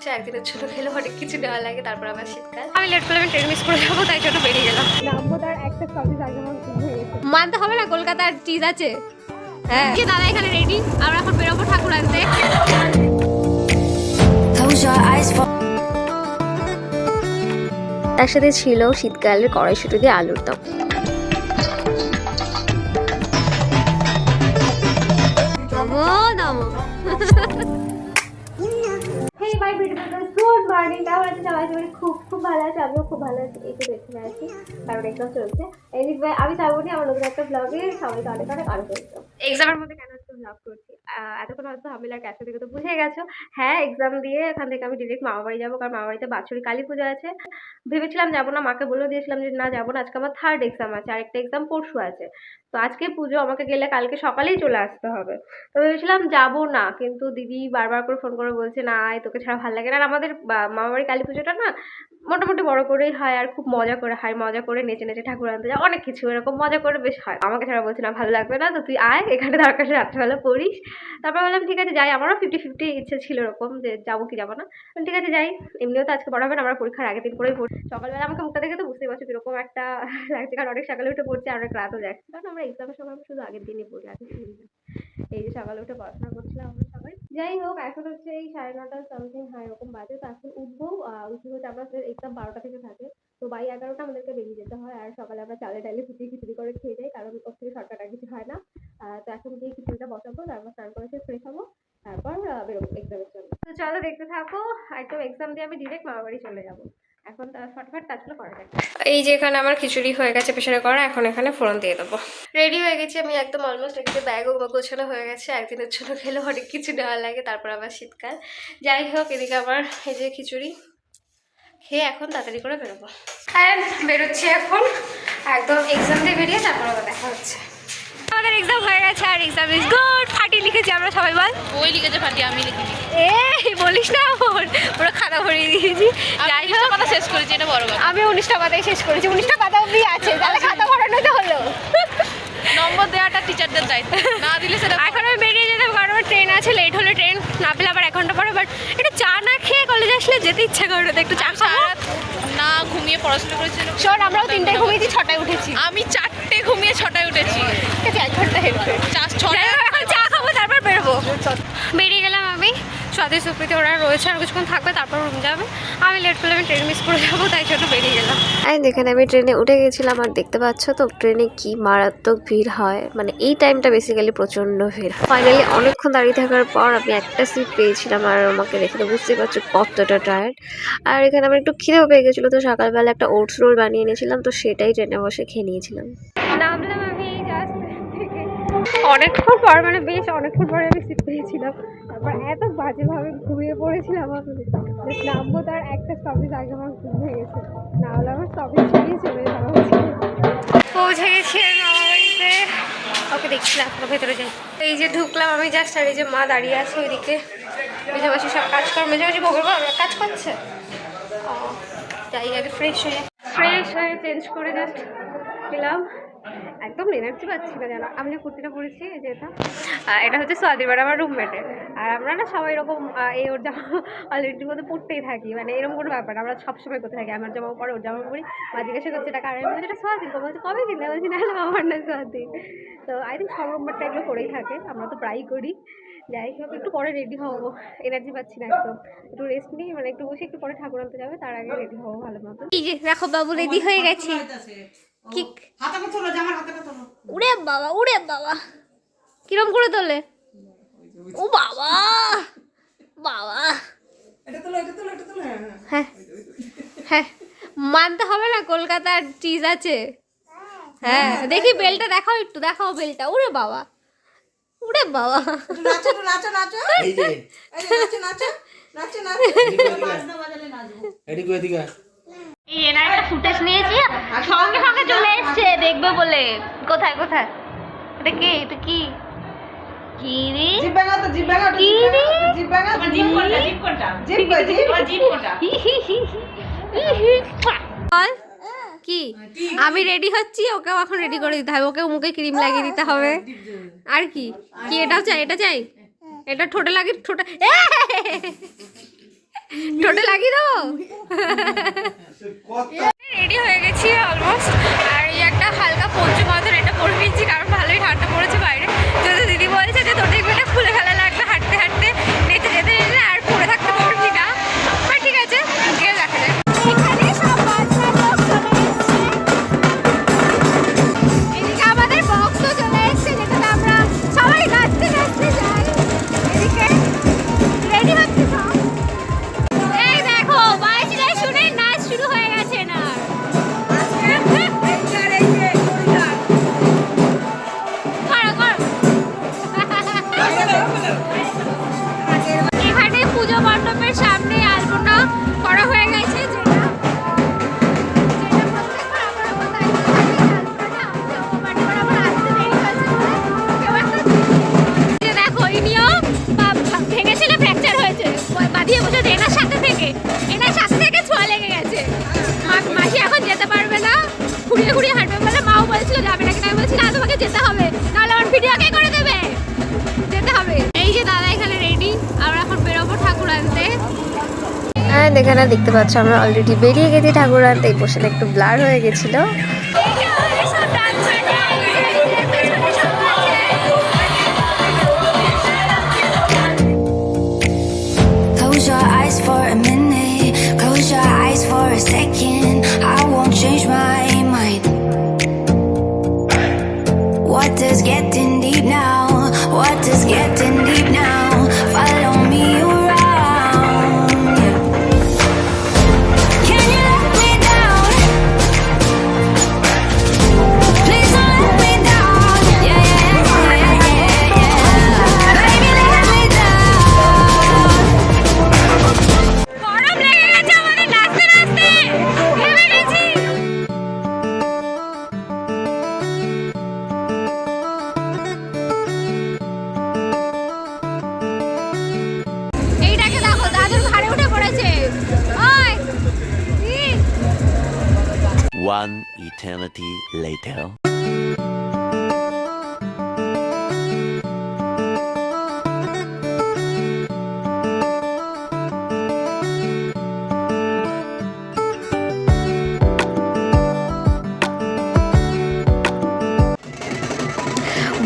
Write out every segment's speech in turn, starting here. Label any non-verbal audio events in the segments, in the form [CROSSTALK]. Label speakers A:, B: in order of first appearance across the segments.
A: হচ্ছে একদিনের ছোট খেলে অনেক কিছু নেওয়া লাগে তারপর আবার শীতকাল। আমি লেট করলে আমি ট্রেন মিস করে যাব তাই জন্য বেরিয়ে গেলাম।
B: নামবো তার একটা স্টপেজ আগে হয়ে
A: মানতে হবে না কলকাতার চিজ আছে। হ্যাঁ। দাদা এখানে রেডি আমরা এখন বেরোবো ঠাকুর আনতে তার সাথে ছিল শীতকালের কড়াইশুটি দিয়ে আলুর দম।
B: সবাই খুব খুব ভালো আছে আমিও খুব ভালো আছি একটু দেখতে আছি কারণ এক্সাম চলছে এদিকে আমি তারপরে আমার নতুন একটা ব্লগে সবাইকে অনেক অনেক আনন্দ এক্সামের মধ্যে কেন ব্লগ করছি এতক্ষণ হয়তো আমি আর ক্যাশে থেকে তো বুঝে গেছো। হ্যাঁ এক্সাম দিয়ে এখান থেকে আমি ডিরেক্ট মামা বাড়ি যাব, কারণ মামা বাড়িতে বাৎসরিক কালী পুজো আছে। ভেবেছিলাম যাব না, মাকে বলেও দিয়েছিলাম যে না, যাব না, আজকে আমার থার্ড এক্সাম আছে, আরেকটা এক্সাম পরশু আছে। তো আজকে পুজো, আমাকে গেলে কালকে সকালেই চলে আসতে হবে। তো ভেবেছিলাম যাব না, কিন্তু দিদি বারবার করে ফোন করে বলছে, না তোকে ছাড়া ভালো লাগে না। আর আমাদের বা- মামাবাড়ি কালী পুজোটা না, মোটামুটি বড় করেই হয় আর খুব মজা করে হয়, মজা করে নেচে নেচে ঠাকুর আনতে যায়, অনেক কিছু এরকম মজা করে বেশ হয়। আমাকে ছাড়া বলছে, না, ভালো লাগবে না, তো তুই আয়, এখানে দরকার রাত্রেবেলা পড়িস। তারপর বললাম, ঠিক আছে, যাই। আমারও ফিফটি ফিফটি ইচ্ছে ছিল এরকম যে যাব কি যাব না। ঠিক আছে, যাই। এমনিও তো আজকে পড়া হবে না আমরা পরীক্ষার আগের দিন করেই পড়ি। সকালবেলা আমাকে মুখটা দেখে তো বুঝতেই পারছ কীরকম একটা [LAUGHS] লাগছে, কারণ অনেক সকালে উঠে পড়ছে, আর অনেক রাতও যাচ্ছে। কারণ আমরা এক্সামের সময় শুধু আগের দিনই পড়ি, আগের দিন। এই যে সকালে উঠে পড়াশোনা করছিলাম আমরা সবাই। যাই হোক, এখন হচ্ছে এই সাড়ে নটা সামথিং হয়, এরকম বাজে। তো এখন উঠবো উঠে হচ্ছে আমাদের এক্সাম বারোটা থেকে থাকে। তো বাই এগারোটা আমাদেরকে বেরিয়ে যেতে হয়। আর সকালে আমরা চালে ডালে ফুটিয়ে খিচুড়ি করে খেয়ে যাই, কারণ ওর থেকে শর্টকাট আর কিছু হয় না আহ, তো এখন গিয়ে খিচুড়িটা বসাবো তারপর স্নান করে ফ্রেশ হব তারপর আহ, বেরোবো এক্সামের জন্য তো চলো দেখতে থাকো একদম এক্সাম দিয়ে আমি ডিরেক্ট মামা বাড়ি চলে যাব। এখন ফটাফট কাজগুলো করা যাক। এই যে এখানে আমার খিচুড়ি হয়ে গেছে প্রেশারে করা এখন এখানে ফোড়ন দিয়ে দেবো। রেডি হয়ে গেছি আমি একদম অলমোস্ট একটু ব্যাগও গোছানো হয়ে গেছে একদিনের জন্য খেলে অনেক কিছু নেওয়া লাগে তারপর আবার শীতকাল। যাই হোক এদিকে আমার এই যে খিচুড়ি খেয়ে এখন তাড়াতাড়ি করে বেরোবো। হ্যাঁ বেরোচ্ছি এখন। একদম এক্সাম দিয়ে বেরিয়ে তারপর আবার দেখা হচ্ছে। আমাদের এক্সাম হয়ে গেছে আর এক্সাম ইজ গুড ফাটি লিখেছি আমরা সবাই বল।
C: ওই লিখেছে ফাটি আমি লিখিনি
A: এই বলিস না ওর। পুরো খাতা ভরিয়ে দিয়েছি। যাই হোক।
C: কথা শেষ করেছি এটা বড় কথা।
A: আমি উনিশটা পাতায় শেষ করেছি উনিশটা পাতা অব্দি আছে। তাহলে খাতা ভরানো তো হলো।
C: নম্বর দেওয়াটা টিচারদের দায়িত্ব। না দিলে সেটা [LAUGHS]
A: এখন আমি বেরিয়ে যেতে আমার ট্রেন আছে লেট হলে ট্রেন না পেলে আবার এক ঘণ্টা পরে বাট একটু চা না খেয়ে কলেজে আসলে যেতে ইচ্ছা করে একটু চা
C: সারা না ঘুমিয়ে পড়াশোনা করেছি
A: শোন আমরাও তিনটায় ঘুমিয়েছি ছটায় উঠেছি।
C: আমি চারটে ঘুমিয়ে ছটায় উঠেছি।
A: ঠিক আছে এক ঘণ্টা হেল্পে
C: ছটায়
A: এখন চা খাব তারপর বেরোবো। বেরিয়ে গেলাম আমি। স্বাতি সুপ্রীতি ওরা রয়েছে আর কিছুক্ষণ থাকবে তারপর রুম যাবে। আমি লেট করলে আমি ট্রেন মিস করে যাব তাই জন্য বেরিয়ে গেলাম
D: যেখানে আমি ট্রেনে উঠে গেছিলাম আর দেখতে পাচ্ছ তো, ট্রেনে কি মারাত্মক ভিড় হয়। মানে এই টাইমটা বেসিক্যালি প্রচণ্ড ভিড়। ফাইনালি অনেকক্ষণ দাঁড়িয়ে থাকার পর আমি একটা সিট পেয়েছিলাম আর আমাকে দেখে তো বুঝতেই পারছ কতটা টায়ার্ড আর এখানে আমার একটু খিদেও পেয়ে গেছিল, তো সকালবেলা একটা ওটস রোল বানিয়ে নিয়েছিলাম তো সেটাই ট্রেনে বসে খেয়ে নিয়েছিলাম।
A: অনেকক্ষণ পর মানে বেশ অনেকক্ষণ পরে আমি সিট পেয়েছিলাম। তারপর এত বাজেভাবে ঘুমিয়ে পড়েছিলাম আমি। নামবো তার একটা স্টপেজ আগে আমার ঘুম হয়ে গেছে। না হলে আমার স্টপেজ ছেড়েই চলে যাওয়া উচিত পৌঁছে গেছি বাড়িতে। ওকে দেখছি না এখনও ভেতরে যাই। এই যে ঢুকলাম আমি জাস্ট আর এই যে মা দাঁড়িয়ে আছে ওইদিকে। মেঝামাসি সব কাজ কর মেঝামাসি ভোগের পর কাজ করছে? যাই, আগে ফ্রেশ হয়ে ফ্রেশ হয়ে চেঞ্জ করে জাস্ট গেলাম। একদম এনার্জি পাচ্ছি না জানো আমি যে কুর্তিটা পরেছি এই যে এটা। এটা হচ্ছে সোয়াদির বাড়ি আমার রুমমেটের আর আমরা না সবাই এরকম এই ওর জামা অলরেডি মধ্যে পড়তেই থাকি। মানে এরকম কোনো ব্যাপার আমরা সবসময় করতে থাকি। আমার জামা পরে ওর জামা পরি। মা জিজ্ঞাসা করছে এটা কারণ বলছি এটা সোয়াদির বলছে কবে কিনলে? বলছি না আমার না সোয়াদির তো আই থিঙ্ক সব রুমমেটটা এগুলো করেই থাকে। আমরা তো প্রায়ই করি। যাই হোক একটু পরে রেডি হব। এনার্জি পাচ্ছি না একদম। একটু রেস্ট নিই মানে একটু বসে একটু পরে ঠাকুর আনতে যাবে তার আগে রেডি হব ভালো মতো। এই যে দেখো বাবু রেডি হয়ে গেছে। কি উড়ে বাবা উড়ে বাবা। কিরম করে তোলে? ও বাবা বাবা। হ্যাঁ হ্যাঁ। মানতে হবে না কলকাতার চিজ আছে। হ্যাঁ দেখি বেলটা দেখাও একটু দেখাও বেলটা। উড়ে বাবা উড়ে বাবা।
E: নাচো এই যে। এদিকে এদিকে।
A: এই এনার ফুটেজ নিয়েছি সঙ্গে সঙ্গে চলে এসছে দেখবে বলে। কোথায় কোথায়? এটা কে? এটা কি? কি আমি রেডি হচ্ছি ওকেও এখন রেডি করে দিতে হবে ওকে মুখে ক্রিম লাগিয়ে দিতে হবে। আর কি? কি এটাও চাই এটা চাই? এটা ঠোঁটে লাগে ঠোঁটে টোটো লাগিয়ে দেবো? রেডি হয়ে গেছি অলমোস্ট আর এই একটা হালকা পঞ্চু মাথার এটা পরে নিচ্ছি, কারণ ভালোই ঠান্ডা পড়েছে বাইরে। যদি দিদি বলছে যে তোদের এগুলো খুলে ফেলা এখানে
D: দেখতে পাচ্ছ, আমরা অলরেডি বেরিয়ে গেছি ঠাকুর আনতে এই পোশাকটা একটু ব্লার হয়ে গেছিল
F: for a minute.
G: One eternity later.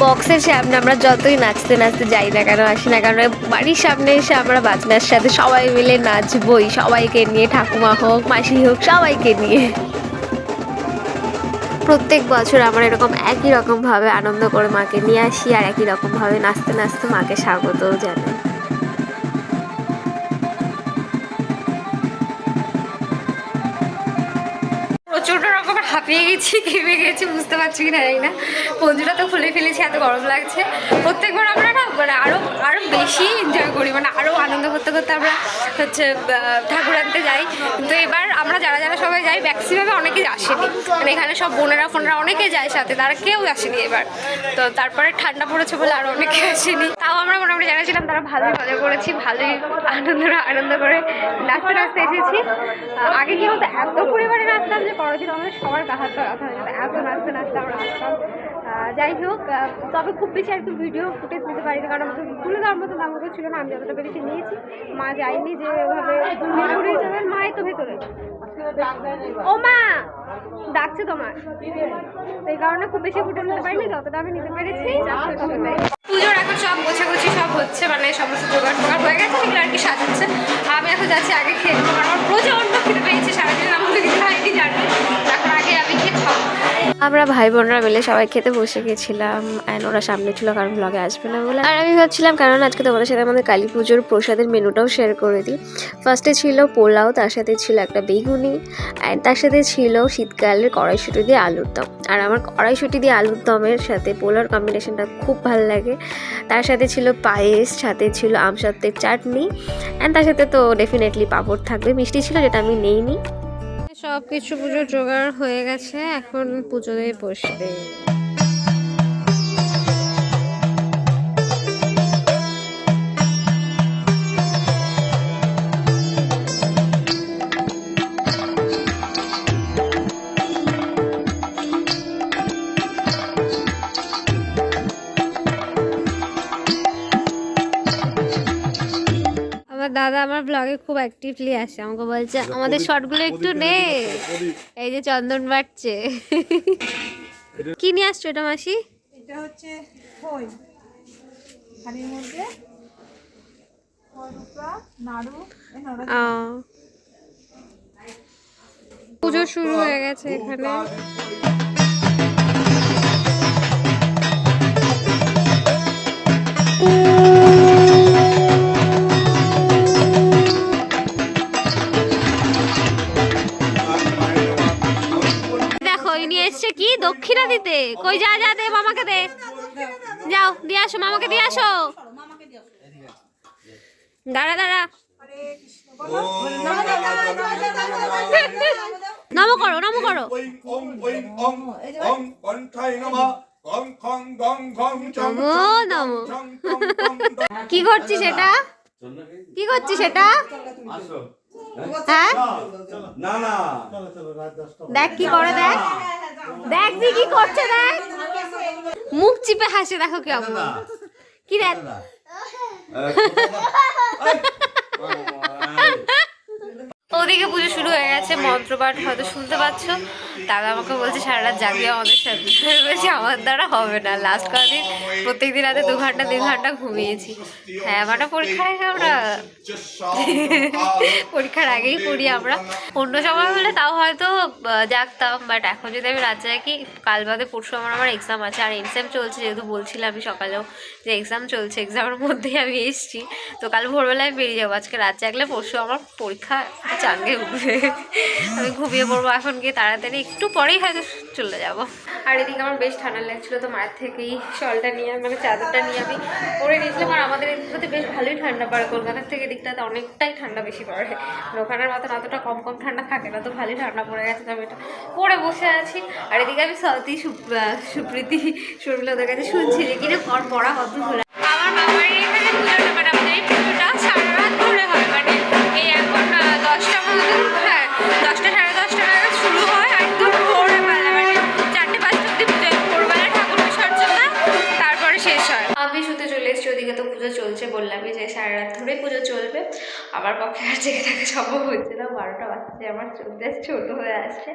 D: বক্সের সামনে আমরা যতই নাচতে নাচতে যাই না কেন, আসি না কেন, বাড়ির সামনে এসে আমরা বাজনার সাথে সবাই মিলে নাচবই সবাইকে নিয়ে ঠাকুমা হোক, মাসি হোক, সবাইকে নিয়ে প্রত্যেক বছর আমরা এরকম একই রকমভাবে আনন্দ করে মাকে নিয়ে আসি আর একই রকমভাবে নাচতে নাচতে মাকে স্বাগতও জানাই।
A: প্রচুর রকমের হাঁপিয়ে গেছি, ঘেমে গেছি, বুঝতে পারছি কি না জানি না। পঞ্জুটা তো খুলে ফেলেছি, এত গরম লাগছে। প্রত্যেকবার আমরা না মানে আরও আরও বেশি এনজয় করি মানে আরও আনন্দ করতে করতে আমরা হচ্ছে ঠাকুর আনতে যাই। কিন্তু এবার আমরা যারা যারা সবাই যাই ম্যাক্সিমামে অনেকে আসেনি। মানে এখানে সব বোনেরা ফোনরা অনেকে যায় সাথে, তারা কেউ আসেনি এবার। তো তারপরে ঠান্ডা পড়েছে বলে আরও অনেকে আসেনি। তাও আমরা মোটামুটি যারা ছিলাম, তারা ভালোই মজা করেছি, ভালোই আনন্দ আনন্দ করে নাচতে নাচতে এসেছি। আগে কি বলতো, এত পরিমাণে নাচতাম যে পরদিন আমাদের সবার গাহাত ব্যথা হয়ে যেত এত নাচতে নাচতে আমরা আসতাম যাই হোক তবে খুব বেশি আর কি ভিডিও ফুটেজ নিতে পারিনি, কারণ আমাদের তুলে দেওয়ার মতো দাম ছিল না, আমি যতটা পেরেছি নিয়েছি। মা যায়নি যে ওভাবে ঘুরে যাবেন তো ভেতরে। ও মা, ডাকছে তোমার। এই কারণে খুব বেশি ফুটেজ নিতে পারিনি, যতটা আমি নিতে পেরেছি। পুজোর এখন সব গোছাগুছি সব হচ্ছে মানে সমস্ত জোগাড় টোগাড় হয়ে গেছে সেগুলো আর কি সাজাচ্ছে। আমি এখন যাচ্ছি আগে খেয়ে নেব আমার প্রচণ্ড খেতে পেয়েছে, সারাদিন আমার কিছু খাইনি জানি।
D: আমরা ভাই বোনরা মিলে সবাই খেতে বসে গেছিলাম অ্যান্ড ওরা সামনে ছিল কারণ ব্লগে আসবে না বলে। আর আমি ভাবছিলাম, কারণ আজকে তোমাদের সাথে আমাদের কালী পুজোর প্রসাদের মেনুটাও শেয়ার করে দিই। ফার্স্টে ছিল পোলাও, তার সাথে ছিল একটা বেগুনি অ্যান্ড তার সাথে ছিল শীতকালের কড়াইশুটি দিয়ে আলুর দম। আর আমার কড়াইশুটি দিয়ে আলুর দমের সাথে পোলাওর কম্বিনেশনটা খুব ভালো লাগে। তার সাথে ছিল পায়েস, সাথে ছিল আমসত্ত্বের চাটনি অ্যান্ড তার সাথে তো ডেফিনেটলি পাঁপড় থাকবে। মিষ্টি ছিল, যেটা আমি নেইনি।
A: সব কিছু পুজোর জোগাড় হয়ে গেছে এখন পুজোতে বসবে। খুব অ্যাক্টিভলি আসে। আমাকে বলছে আমাদের শর্টগুলো একটু নে এই যে চন্দন বাটছে কি নিয়ে আসছো এটা মাসি?
E: এটা হচ্ছে খই। হাড়ির মধ্যে নাড়ু।
A: পুজো শুরু হয়ে গেছে এখানে। দক্ষিণা দিতে। কই যা যা, দে, মামাকে দে। যাও, দিয়ে আসো, মামাকে দিয়ে আসো। দাঁড়া দাঁড়া। নম করো নম করো। কি করছিস এটা? কি করছিস এটা? হ্যাঁ?
H: না না।
A: দেখ কি করে দেখ। দেখ দি কি করছে দেখ। মুখ চিপে হাসে দেখো কি অবস্থা। কি দেখ? ওদিকে পুজো শুরু হয়ে গেছে মন্ত্রপাঠ হয়তো শুনতে পাচ্ছ। দাদা আমাকে বলছে, সারা রাত জাগিয়ে আমাদের সাথে বলছি, আমার দ্বারা হবে না। লাস্ট কদিন প্রত্যেক দিন রাতে দু ঘণ্টা, তিন ঘণ্টা ঘুমিয়েছি। হ্যাঁ আমার পরীক্ষার আগে আমরা পরীক্ষার আগেই পড়ি আমরা। অন্য সময় হলে তাও হয়তো জাগতাম বাট এখন যদি আমি রাত জাগি, কাল বাদে পরশু আমার আমার এক্সাম আছে। আর এক্সাম চলছে, যেহেতু বলছিলাম আমি সকালেও যে এক্সাম চলছে এক্সামের মধ্যেই আমি এসেছি। তো কাল ভোরবেলায় বেরিয়ে যাব। আজকে রাত জাগলে পরশু আমার পরীক্ষা চাঙ্গে উঠবে। আমি ঘুমিয়ে পড়ব। এখন গিয়ে তাড়াতাড়ি একটু পরেই হয়তো চলে যাব। আর এদিকে আমার বেশ ঠান্ডা লাগছিল তো মায়ের থেকেই শলটা নিয়ে মানে চাদরটা নিয়ে আমি পরে নিয়েছিলাম আর আমাদের এদিকটাতে বেশ ভালোই ঠান্ডা পড়ে কলকাতার থেকে এদিকটাতে অনেকটাই ঠান্ডা বেশি পড়ে। ওখানের মতন অতটা কম কম ঠান্ডা থাকে না তো ভালোই ঠান্ডা পড়ে গেছে তো আমি এটা পরে বসে আছি। আর এদিকে আমি সতী সুপ্রীতি শর্মিলা ওদের কাছে শুনছি যে কিরে পর পড়া কত হলো। আমার মামার এখানে সারা রাত ধরে পুজো চলবে। আমার পক্ষে আর জেগে থাকা সম্ভব হচ্ছে না। বারোটা বাজছে, আমার জাস্ট ছোটো হয়ে আসছে।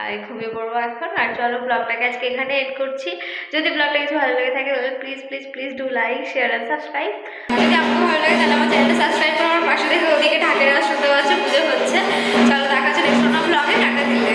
A: আর ঘুমিয়ে পড়ব এখন। আর চলো ব্লগটাকে আজকে এখানে এড করছি। যদি ব্লগটা কিছু ভালো লেগে থাকে, তাহলে please please please do like share and subscribe যদি আপনার ভালো লাগে, তাহলে আমার চ্যানেলটা সাবস্ক্রাইব করে। আমার পাশে দেখে ওদিকে ঢাকের শুনতে পাচ্ছ, পুজো হচ্ছে। চলো দেখা হচ্ছে নেক্সট ব্লগে। টাটা দিলে